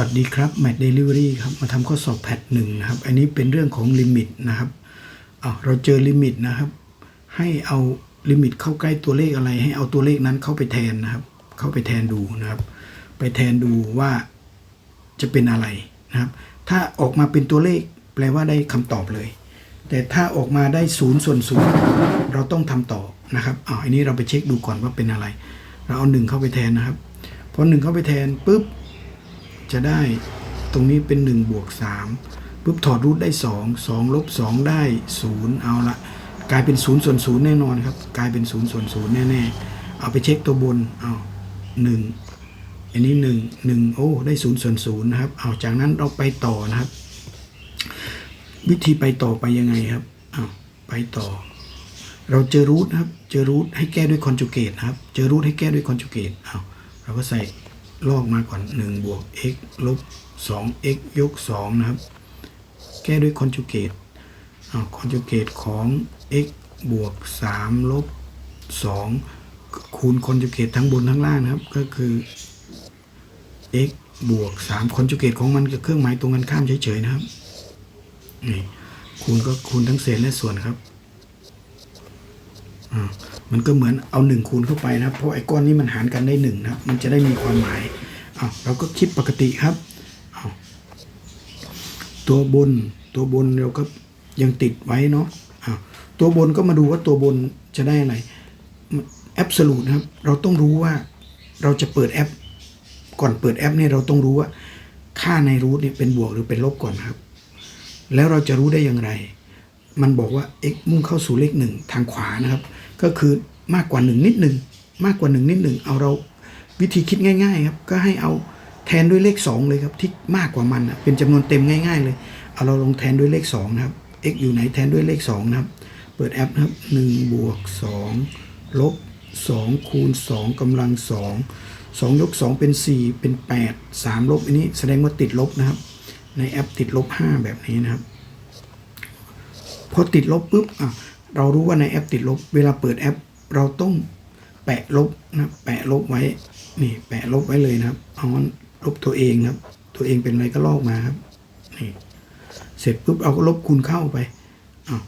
วัสดีครับ Math Delivery ครับ มาทำข้อสอบแพทหนึ่งนะครับ อันนี้เป็นเรื่องของลิมิตนะครับเราเจอลิมิตนะครับ ให้เอาลิมิตเข้าใกล้ตัวเลขอะไร ให้เอาตัวเลขนั้นเข้าไปแทนนะครับ เข้าไปแทนดูนะครับ ไปแทนดูว่าจะเป็นอะไรนะครับ ถ้าออกมาเป็นตัวเลขแปลว่าได้คำตอบเลย แต่ถ้าออกมาได้ศูนย์ส่วนศูนย์เราต้องทำต่อนะครับอ่าอันนี้เราไปเช็คดูก่อนว่าเป็นอะไร เราเอาหนึ่งเข้าไปแทนนะครับพอหนึ่งเข้าไปแทนปุ๊บ จะได้ตรงนี้เป็น1บวก3ปุ๊บถอดรูทได้ 2 2ลบ2ได้ 0 เอาละกลายเป็น0ส่วน0แน่นอนครับ กลายเป็น0ส่วน0แน่ๆ เอาไปเช็คตัวบนเอา1อันนี้ 1 1 โอ้ได้0ส่วน0นะครับ เอาจากนั้นเราไปต่อนะครับ วิธีไปต่อไปยังไงครับเอาไปต่อ เราเจอรูทนะครับ เจอรูทให้แก้ด้วยคอนจูเกตนะครับ เจอรูทให้แก้ด้วยคอนจูเกตเอาเราก็ใส่ ลอกมาก่อน1บวก x ลบ 2x ยก 2 นะครับ แก้ด้วยคอนจูเกตคอนจูเกตของ x บวก 3 ลบ 2 คูณคอนจูเกตทั้งบนทั้งล่างนะครับ ก็คือ x บวก 3 คอนจูเกตของมันกับเครื่องหมายตรงกันข้ามเฉยๆนะครับนี่คูณก็คูณทั้งเศษและส่วนครับอ่า มันก็เหมือนเอาหนึ่งคูณเข้าไปนะเพราะไอ้ก้อนนี้มันหารกันได้หนึ่งนะมันจะได้มีความหมายเอาเราก็คิดปกติครับเอาตัวบนตัวบนเราก็ยังติดไว้เนาะเอาตัวบนก็มาดูว่าตัวบนจะได้อะไรแอบสูตรนะครับเราต้องรู้ว่าเราจะเปิดแอป ก่อนเปิดแอปเนี่ยเราต้องรู้ว่าค่าในรูทเนี่ยเป็นบวกหรือเป็นลบก่อนครับ แล้วเราจะรู้ได้อย่างไร มันบอกว่า x มุ่งเข้าสู่เลขหนึ่งทางขวานะครับ ก็คือมากกว่าหนึ่งนิดหนึ่งมากกว่าหนึ่งนิดหนึ่งเอาเราวิธีคิดง่าย ๆ ครับ ก็ให้เอาแทนด้วยเลข 2 เลยครับที่มากกว่ามันอะเป็นจำนวนเต็มง่าย ๆ เลย เอาเราลงแทนด้วยเลข 2 นะครับ x อยู่ไหนแทนด้วยเลข 2 นะครับ เปิดแอปนะครับ1บวก2ลบ2คูณ2กำลัง 2 2 ยก 2 เป็น 4 เป็น 8 3 ลบอันนี้แสดงว่าติดลบนะครับ ในแอปติดลบ 5 แบบนี้นะครับ พอติดลบปุ๊บอะเรารู้ว่าในแอปติดลบ เวลาเปิดแอป เราต้องแปะลบนะแปะลบไว้นี่แปะลบไว้เลยนะครับเอาลบตัวเองครับ ตัวเองเป็นอะไรก็ลอกมาครับนี่เสร็จปุ๊บเอาก็ลบคูณเข้าไปอ้าว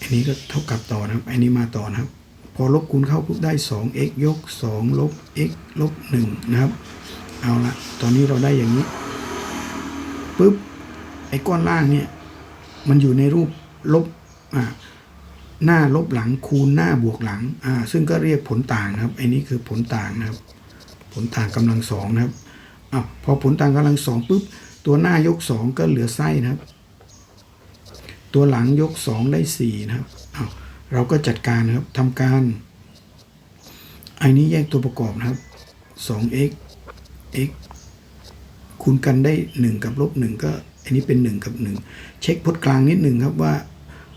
อันนี้ก็เท่ากับต่อนะครับ อันนี้มาต่อนะครับ พอลบคูณเข้าปุ๊บได้ 2x ยก 2 ลบ x ลบ 1 นะครับ เอาละตอนนี้เราได้อย่างนี้ปุ๊บไอ้ก้อนล่างเนี่ย มันอยู่ในรูป ลบหน้าลบหลังคูณหน้าบวกหลังซึ่งก็เรียกผลต่างนะครับไอ้นี้คือผลต่างนะครับ ผลต่างกำลังสองนะครับอพอผลต่างกำลังสองปุ๊บตัวหน้ายกสองก็เหลือไส้นะครับ ตัวหลังยกสองได้สี่นะครับเราก็จัดการนะครับทำการไอ้นี้แยกตัวประกอบนะครับสอง x x คูณกันได้ 1 กับลบ1ก็ อันนี้เป็น 1 กับ 1 เช็คพจน์กลางนิดหนึ่งครับว่า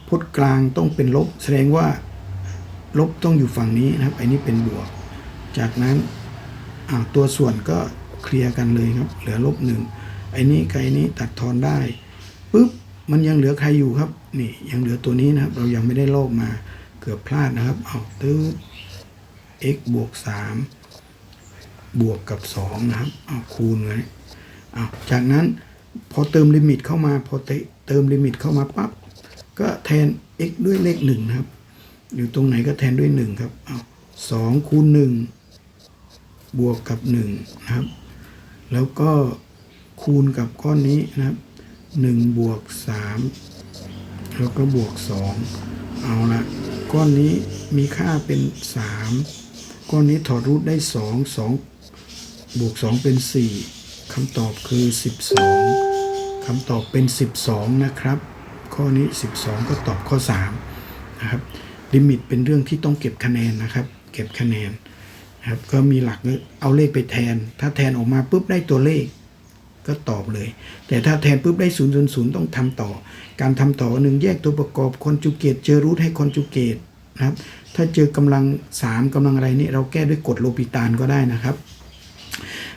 พจน์กลางต้องเป็นลบ แสดงว่าลบต้องอยู่ฝั่งนี้นะครับ อันนี้เป็นบวก จากนั้นอ่าตัวส่วนก็เคลียร์กันเลยครับ เหลือลบหนึ่งไอ้นี้กับไอ้นี้ตัดทอนได้ปุ๊บมันยังเหลือใครอยู่ครับนี่ยังเหลือตัวนี้นะครับ เรายังไม่ได้ลอกมาเกือบพลาดนะครับเอาตื้อ x บวก3บวกกับ 2 นะครับเอาคูณไว้อ้าจากนั้น พอเติมลิมิตเข้ามาพอเตเติมลิมิตเข้ามาปั๊บก็แทน x ด้วยเลขหนึ่งนะครับ อยู่ตรงไหนก็แทนด้วยหนึ่งครับอ้าสองคูณหนึ่งบวกกับหนึ่งนะครับ แล้วก็คูณกับก้อนนี้นะครับหนึ่งบวกสามแล้วก็บวกสองเอาละก้อนนี้มีค่าเป็นสามก้อนนี้ถอดรูทได้สองสองบวกสองเป็นสี่ คำตอบคือ 12คำตอบเป็น 12 นะครับ ข้อนี้ 12 ก็ตอบข้อ3นะครับลิมิตเป็นเรื่องที่ต้องเก็บคะแนนนะครับ เก็บคะแนนนะครับก็มีหลักเอาเลขไปแทน ถ้าแทนออกมาปุ๊บได้ตัวเลขก็ตอบเลย แต่ถ้าแทนปุ๊บได้0 0 0ต้องทำต่อ การทำต่อหนึ่งแยกตัวประกอบคอนจูเกตเจอรูทให้คอนจูเกตนะครับ ถ้าเจอกำลัง 3กำลังอะไรนี่เราแก้ด้วยกฎโลปิตานก็ได้นะครับ